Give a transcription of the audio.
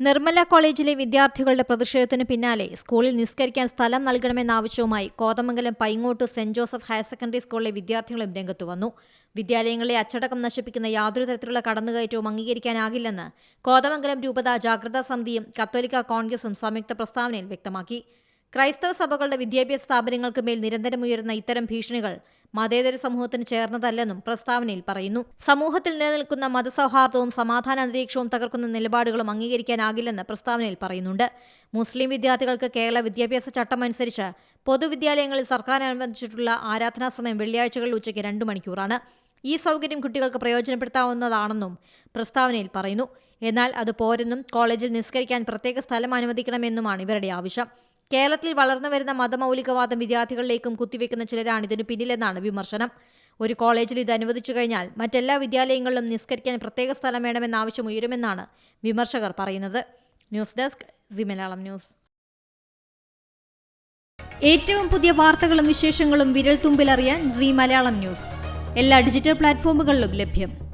നിർമ്മല കോളേജിലെ വിദ്യാർത്ഥികളുടെ പ്രതിഷേധത്തിന് പിന്നാലെ സ്കൂളിൽ നിസ്കരിക്കാൻ സ്ഥലം നൽകണമെന്ന ആവശ്യവുമായി Kothamangalam Paingottu saint Joseph higher secondary സ്കൂളിലെ വിദ്യാർത്ഥികളും രംഗത്തു വന്നു. വിദ്യാലയങ്ങളെ അച്ചടക്കം നശിപ്പിക്കുന്ന യാതൊരു തരത്തിലുള്ള കടന്നുകയറ്റവും അംഗീകരിക്കാനാകില്ലെന്ന് കോതമംഗലം രൂപത ജാഗ്രതാ സമിതിയും കത്തോലിക്ക കോൺഗ്രസും സംയുക്ത പ്രസ്താവനയിൽ വ്യക്തമാക്കി. ക്രൈസ്തവ സഭകളുടെ വിദ്യാഭ്യാസ സ്ഥാപനങ്ങൾക്ക് മേൽ നിരന്തരം ഉയരുന്ന ഇത്തരം ഭീഷണികൾ മതേതര സമൂഹത്തിന് ചേർന്നതല്ലെന്നും പ്രസ്താവനയിൽ പറയുന്നു. സമൂഹത്തിൽ നിലനിൽക്കുന്ന മതസൗഹാർദ്ദവും സമാധാന അന്തരീക്ഷവും തകർക്കുന്ന നിലപാടുകളും അംഗീകരിക്കാനാകില്ലെന്ന് പ്രസ്താവനയിൽ പറയുന്നുണ്ട്. മുസ്ലിം വിദ്യാർത്ഥികൾക്ക് കേരള വിദ്യാഭ്യാസ ചട്ടം അനുസരിച്ച് പൊതുവിദ്യാലയങ്ങളിൽ സർക്കാർ അനുവദിച്ചിട്ടുള്ള ആരാധനാ സമയം വെള്ളിയാഴ്ചകളിൽ ഉച്ചയ്ക്ക് രണ്ട് മണിക്കൂറാണ്. ഈ സൗകര്യം കുട്ടികൾക്ക് പ്രയോജനപ്പെടുത്താവുന്നതാണെന്നും പ്രസ്താവനയിൽ പറയുന്നു. എന്നാൽ അത് പോരെന്നും കോളേജിൽ നിസ്കരിക്കാൻ പ്രത്യേക സ്ഥലം അനുവദിക്കണമെന്നുമാണ് ഇവരുടെ ആവശ്യം. കേരളത്തിൽ വളർന്നു വരുന്ന മതമൗലികവാദം വിദ്യാർത്ഥികളിലേക്കും കുത്തിവെക്കുന്ന ചിലരാണ് ഇതിനു പിന്നിലെന്നാണ് വിമർശനം. ഒരു കോളേജിൽ ഇത് അനുവദിച്ചു കഴിഞ്ഞാൽ മറ്റെല്ലാ വിദ്യാലയങ്ങളിലും നിസ്കരിക്കാൻ പ്രത്യേക സ്ഥലം വേണമെന്ന ആവശ്യം ഉയരുമെന്നാണ് വിമർശകർ പറയുന്നത്. News desk C Malayalam news. ഏറ്റവും പുതിയ വാർത്തകളും വിശേഷങ്ങളും വിരൽ തുമ്പിലറിയാൻ സി മലയാളം ന്യൂസ്. എല്ലാ ഡിജിറ്റൽ പ്ലാറ്റ്ഫോമുകളിലും ലഭ്യം.